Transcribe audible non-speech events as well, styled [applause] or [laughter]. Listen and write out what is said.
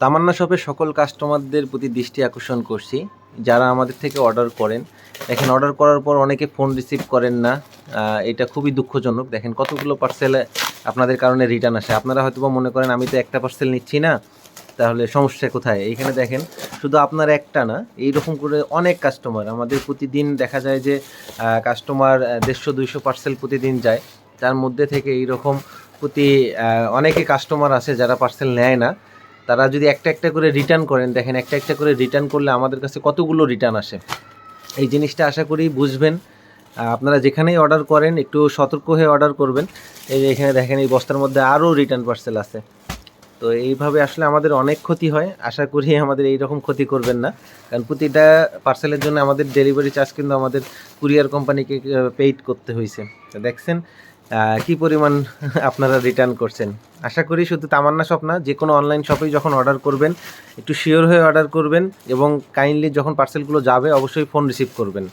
তামান্না শপের সকল কাস্টমারদের প্রতি দৃষ্টি আকর্ষণ করছি। যারা আমাদের থেকে অর্ডার করেন, দেখেন অর্ডার করার পর অনেকে ফোন রিসিভ করেন না। এটা খুবই দুঃখজনক। দেখেন কতগুলো পার্সেল আপনাদের কারণে রিটার্ন আসে। আপনারা হয়তো মনে করেন, আমি তো একটা পার্সেল নিচ্ছি না, তাহলে সমস্যা কোথায়? এইখানে দেখেন, শুধু আপনার একটা না, এইরকম করে অনেক কাস্টমার আমাদের প্রতিদিন দেখা যায় যে কাস্টমার দেড়শো, দুইশো পার্সেল প্রতিদিন যায়। তার মধ্যে থেকে এইরকম প্রতি অনেকে কাস্টমার আছে যারা পার্সেল নেয় না। তারা যদি একটা একটা করে রিটার্ন করেন, দেখেন একটা একটা করে রিটার্ন করলে আমাদের কাছে কতগুলো রিটার্ন আসে। এই জিনিসটা আশা করি বুঝবেন। আপনারা যেখানেই অর্ডার করেন, একটু সতর্ক হয়ে অর্ডার করবেন। এই যে এখানে দেখেন, এই বস্তার মধ্যে আরও রিটার্ন পার্সেল আছে। তো এইভাবে আসলে আমাদের অনেক ক্ষতি হয়। আশা করি আমাদের এই রকম ক্ষতি করবেন না। কারণ প্রতিটা পার্সেলের জন্য আমাদের ডেলিভারি চার্জ কিন্তু আমাদের কুরিয়ার কোম্পানিকে পেইড করতে হয়েছে তো দেখছেন কি পরিমাণ [laughs] আপনারা রিটার্ন করছেন। আশা করি শুধু তামান্না শপ না, যে কোনো অনলাইন শপেই যখন অর্ডার করবেন, একটু শিওর হয়ে অর্ডার করবেন এবং কাইন্ডলি যখন পার্সেলগুলো যাবে, অবশ্যই ফোন রিসিভ করবেন।